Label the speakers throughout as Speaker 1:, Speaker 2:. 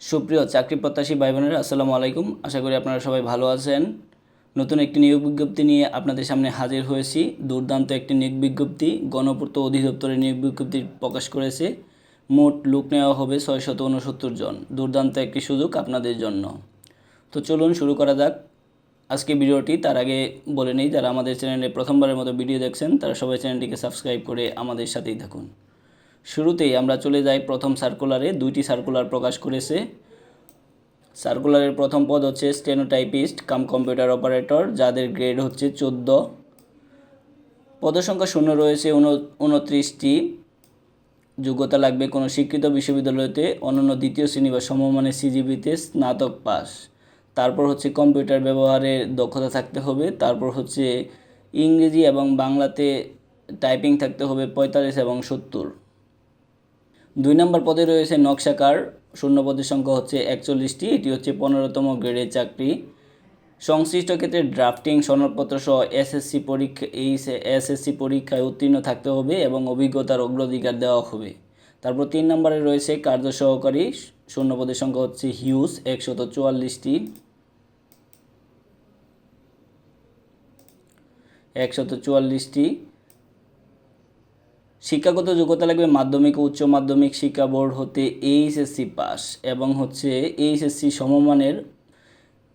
Speaker 1: সুপ্রিয় চাকরি প্রত্যাশী ভাই বোনেরা আসসালামু আলাইকুম। আশা করি আপনারা সবাই ভালো আছেন। নতুন একটি নিয়োগ বিজ্ঞপ্তি নিয়ে আপনাদের সামনে হাজির হয়েছি। দুর্দান্ত একটি নিয়োগ বিজ্ঞপ্তি, গণপূর্ত অধিদপ্তরের নিয়োগ বিজ্ঞপ্তি প্রকাশ করেছে। মোট লোক নেওয়া হবে ছয়শত উনসত্তর জন। দুর্দান্ত একটি সুযোগ আপনাদের জন্য। তো চলুন শুরু করা যাক। আজকে ভিডিওটি, তার আগে বলে নেই, যারা আমাদের চ্যানেলে প্রথমবারের মতো ভিডিও দেখছেন, তারা সবাই চ্যানেলটিকে সাবস্ক্রাইব করে আমাদের সাথেই থাকুন। শুরুতেই আমরা চলে যাই প্রথম সার্কুলারে দুইটি সার্কুলার প্রকাশ করেছে। সার্কুলারের প্রথম পদ হচ্ছে স্টেনোটাইপিস্ট কাম কম্পিউটার অপারেটর যাদের গ্রেড হচ্ছে চোদ্দ। পদসংখ্যা শূন্য রয়েছে উনত্রিশটি। যোগ্যতা লাগবে কোনো শিক্ষিত বিশ্ববিদ্যালয়তে, অনন্য দ্বিতীয় শ্রেণি বা সমমানের সিজিবিতে স্নাতক পাস। তারপর হচ্ছে কম্পিউটার ব্যবহারের দক্ষতা থাকতে হবে। তারপর হচ্ছে ইংরেজি এবং বাংলাতে টাইপিং থাকতে হবে পঁয়তাল্লিশ এবং সত্তর। দুই নম্বর পদে রয়েছে নকশাকার শূন্য পদের সংখ্যা হচ্ছে একচল্লিশটি, এটি হচ্ছে পনেরোতম গ্রেডের চাকরি। সংশ্লিষ্ট ক্ষেত্রে ড্রাফটিং সনদপত্র সহ এসএসসি পরীক্ষা, এই এসএসসি পরীক্ষায় উত্তীর্ণ থাকতে হবে এবং অভিজ্ঞতার অগ্রাধিকার দেওয়া হবে। তারপর তিন নম্বরে রয়েছে কার্য সহকারী, শূন্য পদের সংখ্যা হচ্ছে হিউজ, একশত চুয়াল্লিশটি। একশত চুয়াল্লিশটি। শিক্ষাগত যোগ্যতা লাগবে মাধ্যমিক ও উচ্চ মাধ্যমিক শিক্ষা বোর্ড হতে এইচএসসি পাস এবং হচ্ছে এইচএসসি সমমানের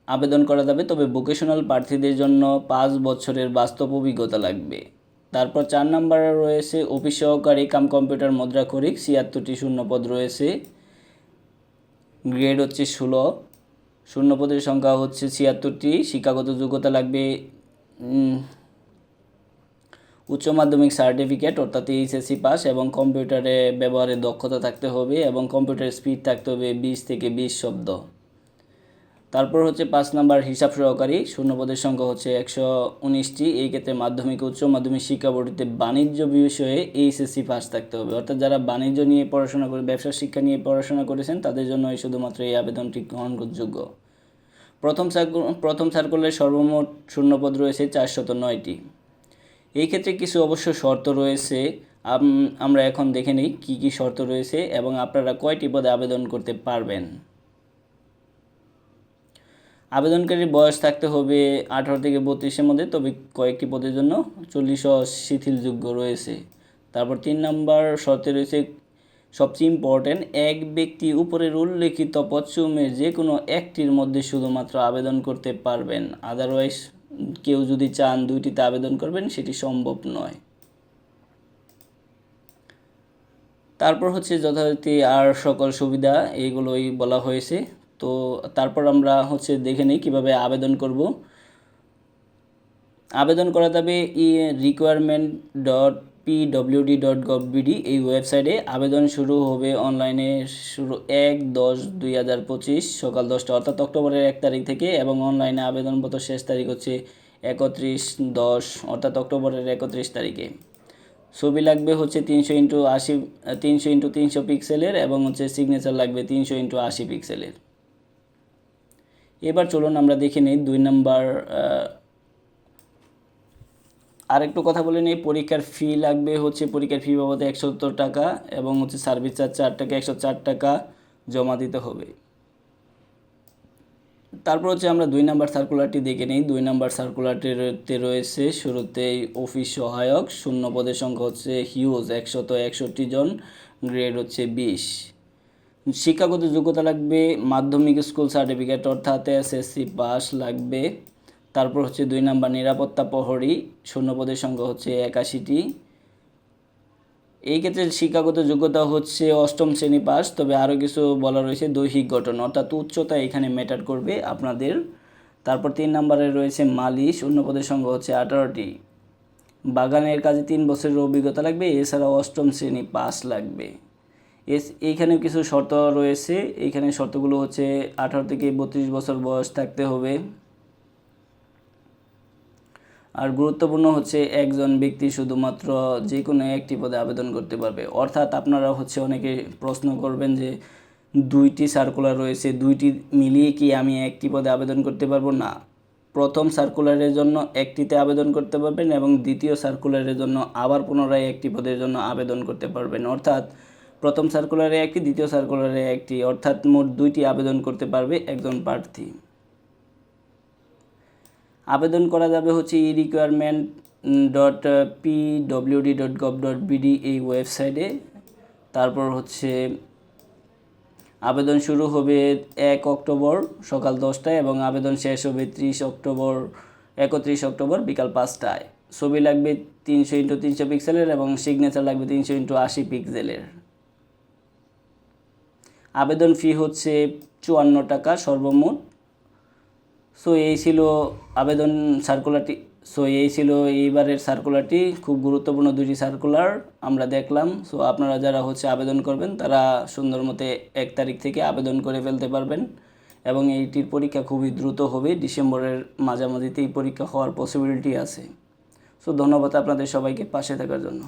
Speaker 1: আবেদন করা যাবে, তবে ভোকেশনাল প্রার্থীদের জন্য পাঁচ বছরের বাস্তব অভিজ্ঞতা লাগবে। তারপর চার নম্বরে রয়েছে অফিস সহকারী কাম কম্পিউটার মুদ্রা করিক ছিয়াত্তরটি শূন্যপদ রয়েছে। গ্রেড হচ্ছে ষোলো, শূন্যপদের সংখ্যা হচ্ছে ছিয়াত্তরটি, শিক্ষাগত যোগ্যতা লাগবে উচ্চ মাধ্যমিক সার্টিফিকেট অর্থাৎ এইচএসসি পাস এবং কম্পিউটারে ব্যবহারের দক্ষতা থাকতে হবে এবং কম্পিউটার স্পিড থাকতে হবে বিশ থেকে বিশ শব্দ। তারপর হচ্ছে পাঁচ নাম্বার হিসাব সহকারী, শূন্যপদের সংখ্যা হচ্ছে একশো উনিশটি। এই ক্ষেত্রে মাধ্যমিক উচ্চ মাধ্যমিক শিক্ষা বোর্ডটিতে বাণিজ্য বিষয়ে এইচএসসি পাস থাকতে হবে। অর্থাৎ যারা বাণিজ্য নিয়ে পড়াশোনা করে, ব্যবসা শিক্ষা নিয়ে পড়াশোনা করেছেন, তাদের জন্য এই শুধুমাত্র এই আবেদনটি গ্রহণযোগ্য। প্রথম সার্কুল প্রথম সার্কুলের সর্বমোট শূন্যপদ রয়েছে চারশত নয়টি। এই ক্ষেত্রে কিছু অবশ্য শর্ত রয়েছে। আমরা এখন দেখে নিই কী কী শর্ত রয়েছে এবং আপনারা কয়টি পদে আবেদন করতে পারবেন। আবেদনকারীর বয়স থাকতে হবে আঠারো থেকে বত্রিশের মধ্যে, তবে কয়েকটি পদের জন্য চল্লিশ শিথিলযোগ্য রয়েছে। তারপর তিন নম্বর শর্তে রয়েছে সবচেয়ে ইম্পর্ট্যান্ট এক ব্যক্তি উপরের উল্লেখিত পদসমূহের যে কোনো একটির মধ্যে শুধুমাত্র আবেদন করতে পারবেন। আদারওয়াইজ কেউ যদি চান দুইটিতে আবেদন করবেন, সেটি সম্ভব নয়। তারপর হচ্ছে যথারীতি আর সকল সুবিধা এইগুলোই বলা হয়েছে। তো তারপর আমরা হচ্ছে দেখে নিই কীভাবে আবেদন করব। আবেদন করা যাবে e requirement dot PWD dot gov BD এই ওয়েবসাইটে আবেদন শুরু হবে অনলাইনে শুরু এক দশ দুই হাজার পঁচিশ সকাল দশটা অর্থাৎ অক্টোবরের এক তারিখ থেকে এবং অনলাইনে আবেদনপত্র শেষ তারিখ হচ্ছে একত্রিশ দশ অর্থাৎ অক্টোবরের একত্রিশ তারিখে। ছবি লাগবে হচ্ছে তিনশো ইন্টু আশি, তিনশো ইন্টু তিনশো পিক্সেলের এবং হচ্ছে সিগনেচার লাগবে তিনশো ইন্টু আশি পিক্সেলের। এবার চলুন আমরা দেখে নিই দুই নম্বর আরেকটু কথা বলে নিই, পরীক্ষার ফি লাগবে হচ্ছে, পরীক্ষার ফি বাবদে একশো টাকা এবং হচ্ছে সার্ভিস চার্জ চার টাকা, একশো চার টাকা জমা দিতে হবে। তারপর হচ্ছে আমরা দুই নাম্বার সার্কুলারটি দেখে নিই। দুই নাম্বার সার্কুলারটিতে রয়েছে শুরুতেই অফিস সহায়ক, শূন্য পদের সংখ্যা হচ্ছে হিউজ একশত একষট্টি জন গ্রেড হচ্ছে বিশ। শিক্ষাগত যোগ্যতা লাগবে, মাধ্যমিক স্কুল সার্টিফিকেট অর্থাৎ এসএসসি পাস লাগবে। তারপর হচ্ছে দুই নাম্বার নিরাপত্তা প্রহরী, শূন্যপদের সংখ্যা হচ্ছে একাশিটি। এই ক্ষেত্রে শিক্ষাগত যোগ্যতা হচ্ছে অষ্টম শ্রেণি পাস, তবে আরও কিছু বলা রয়েছে দৈহিক গঠন, অর্থাৎ উচ্চতা এখানে ম্যাটার করবে আপনাদের। তারপর তিন নম্বরে রয়েছে মালি শূন্যপদের সংখ্যা হচ্ছে আঠারোটি। বাগানের কাজে তিন বছরের অভিজ্ঞতা লাগবে, এছাড়াও অষ্টম শ্রেণি পাস লাগবে। এস এইখানে কিছু শর্ত রয়েছে এইখানে শর্তগুলো হচ্ছে আঠারো থেকে বত্রিশ বছর বয়স থাকতে হবে। আর গুরুত্বপূর্ণ হচ্ছে একজন ব্যক্তি শুধুমাত্র যে কোনো একটি পদে আবেদন করতে পারবে। অর্থাৎ আপনারা হচ্ছে অনেকে প্রশ্ন করবেন যে দুইটি সার্কুলার রয়েছে, দুইটি মিলিয়ে কি আমি একটি পদে আবেদন করতে পারব? না। প্রথম সার্কুলারের জন্য একটিতে আবেদন করতে পারবেন এবং দ্বিতীয় সার্কুলারের জন্য আবার পুনরায় একটি পদের জন্য আবেদন করতে পারবেন। অর্থাৎ প্রথম সার্কুলারে একটি, দ্বিতীয় সার্কুলারে একটি, অর্থাৎ মোট দুইটি আবেদন করতে পারবে একজন প্রার্থী। আবেদন করা যাবে হচ্ছে e requirement dot P WD dot gov dot BD এই ওয়েবসাইটে তারপর হচ্ছে আবেদন শুরু হবে এক অক্টোবর সকাল দশটায় এবং আবেদন শেষ হবে ত্রিশ অক্টোবর, একত্রিশ অক্টোবর বিকাল পাঁচটায়। ছবি লাগবে তিনশো ইন্টু তিনশো পিক্সেলের এবং সিগনেচার লাগবে তিনশো ইন্টু আশি পিক্সেলের আবেদন ফি হচ্ছে চুয়ান্ন টাকা সর্বমোট। সো এই ছিল আবেদন সার্কুলারটি সো এই ছিল এইবারের সার্কুলারটি খুব গুরুত্বপূর্ণ দুটি সার্কুলার আমরা দেখলাম। সো আপনারা যারা হচ্ছে আবেদন করবেন, তারা সুন্দর মতে এক তারিখ থেকে আবেদন করে ফেলতে পারবেন। এবং এইটির পরীক্ষা খুবই দ্রুত হবে। ডিসেম্বরের মাঝামাঝিতে এই পরীক্ষা হওয়ার পসিবিলিটি আছে। সো ধন্যবাদ আপনাদের সবাইকে পাশে থাকার জন্য।